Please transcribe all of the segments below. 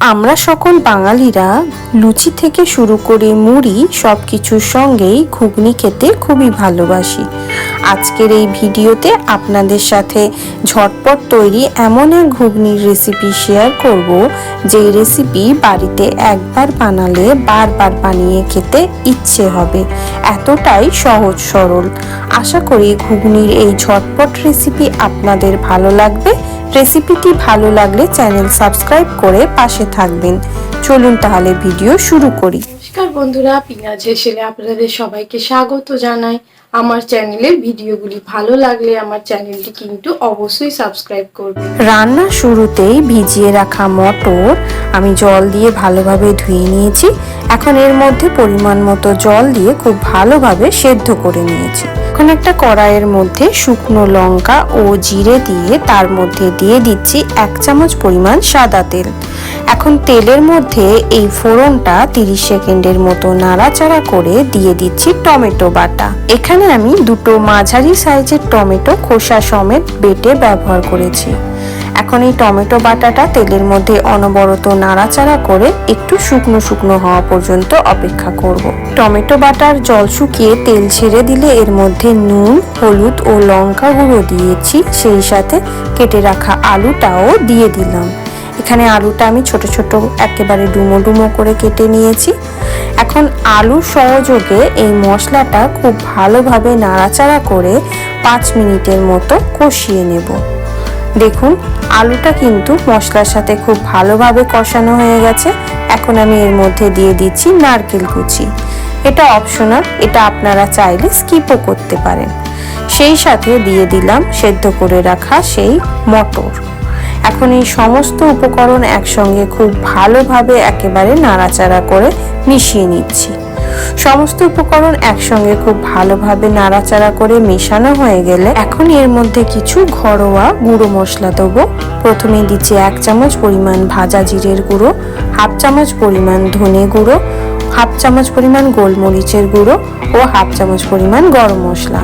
আমরা সকল বাঙালিরা লুচি থেকে শুরু করে মুড়ি সব কিছুর সঙ্গেই ঘুগনি খেতে খুবই ভালোবাসি। আজকের এই ভিডিওতে আপনাদের সাথে ঝটপট তৈরি এমন এক ঘুগনির রেসিপি শেয়ার করব, যেই রেসিপি বাড়িতে একবার বানালে বারবার বানিয়ে খেতে ইচ্ছে হবে। এতটাই সহজ সরল। আশা করি ঘুগনির এই ঝটপট রেসিপি আপনাদের ভালো লাগবে। রেসিপিটি ভালো লাগলে চ্যানেল সাবস্ক্রাইব করে পাশে থাকবেন। চলুন তাহলে ভিডিও শুরু করি। নমস্কার বন্ধুরা, পিনাজের ছেলে আপনাদের সবাইকে স্বাগত জানাই। আমার চ্যানেলের ভিডিওগুলি ভালো লাগলে আমার চ্যানেলটি কিন্তু অবশ্যই সাবস্ক্রাইব করবে। রান্না শুরুতেই ভিজিয়ে রাখা মটর আমি জল দিয়ে ভালোভাবে ধুয়ে নিয়েছি। এখন এর মধ্যে পরিমাণ মতো জল দিয়ে খুব ভালোভাবে সেদ্ধ করে নিয়েছি। এখন একটা কড়াইয়ের মধ্যে শুকনো লঙ্কা ও জিরে দিয়ে তার মধ্যে দিয়ে দিচ্ছি এক চামচ পরিমাণ সাদা তেল। এখন তেলের মধ্যে এই ফোড়নটা তিরিশ সেকেন্ডের মতো নাড়াচাড়া করে দিয়ে দিচ্ছি টমেটো বাটা। এখানে আমি দুটো মাঝারি সাইজের টমেটো খোসা সমেত বেটে ব্যবহার করেছি। এখন এই টমেটো বাটাটা তেলের মধ্যে অনবরত নাড়াচাড়া করে একটু শুকনো শুকনো হওয়া পর্যন্ত অপেক্ষা করব। টমেটো বাটার জল শুকিয়ে তেল ছেড়ে দিলে এর মধ্যে নুন, হলুদ ও লঙ্কা গুঁড়ো দিয়েছি। সেই সাথে কেটে রাখা আলুটাও দিয়ে দিলাম। এখানে আলুটা আমি ছোট ছোট একেবারে ডুমো ডুমো করে কেটে নিয়েছি। এখন আলু সহযোগে এই মশলাটা খুব ভালোভাবে নাড়াচাড়া করে পাঁচ মিনিটের মতো কষিয়ে নেব। দেখুন, আলুটা কিন্তু মশলার সাথে খুব ভালোভাবে কষানো হয়ে গেছে। এখন আমি এর মধ্যে দিয়ে দিচ্ছি নারকেল কুচি। এটা অপশনাল এটা আপনারা চাইলে স্কিপও করতে পারেন। সেই সাথে দিয়ে দিলাম সেদ্ধ করে রাখা সেই মটর। এখন এই সমস্ত উপকরণ একসঙ্গে খুব ভালোভাবে একেবারে নাড়াচাড়া করে মিশিয়ে নিচ্ছি। সমস্ত উপকরণ একসঙ্গে খুব ভালোভাবে নাড়াচাড়া করে মেশানো হয়ে গেলে এখন এর মধ্যে কিছু ঘরোয়া গুঁড়ো মশলা দেবো। প্রথমে দিচ্ছি এক চামচ পরিমাণ ভাজা জিরের গুঁড়ো, হাফ চামচ পরিমাণ ধনে গুঁড়ো হাফ চামচ পরিমাণ গোলমরিচের গুঁড়ো ও হাফ চামচ পরিমাণ গরম মশলা।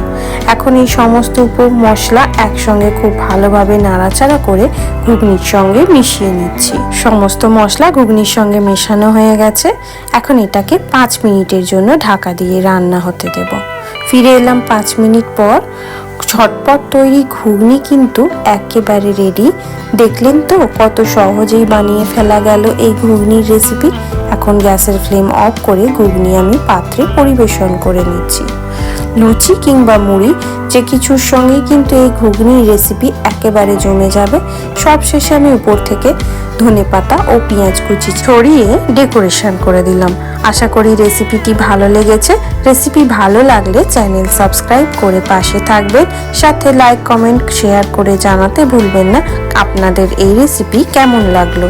এখন এই সমস্ত উপ মশলা একসঙ্গে খুব ভালোভাবে নাড়াচাড়া করে ঘুগনির সঙ্গে মিশিয়ে নিচ্ছি। সমস্ত মশলা ঘুগনির সঙ্গে মেশানো হয়ে গেছে। এখন এটাকে পাঁচ মিনিটের জন্য ঢাকা দিয়ে রান্না হতে দেব। ফিরে এলাম পাঁচ মিনিট পর। ঝটপট তৈরি ঘুগনি কিন্তু একেবারে রেডি দেখলেন তো কত সহজেই বানিয়ে ফেলা গেল এই ঘুগনির রেসিপি এখন গ্যাসের ফ্লেম অফ করে ঘুগনি আমি পাত্রে পরিবেশন করে নিচ্ছি। লুচি কিংবা মুড়ি যে কিছুর সঙ্গে কিন্তু এই ঘুগনির রেসিপি একেবারে জমে যাবে। সব শেষে আমি উপর থেকে ধনে পাতা ও পেঁয়াজ কুচি ছড়িয়ে ডেকোরেশন করে দিলাম। আশা করি রেসিপিটি ভালো লেগেছে। রেসিপি ভালো লাগলে চ্যানেল সাবস্ক্রাইব করে পাশে থাকবেন। সাথে লাইক কমেন্ট শেয়ার করে জানাতে ভুলবেন না। আপনাদের এই রেসিপি কেমন লাগল?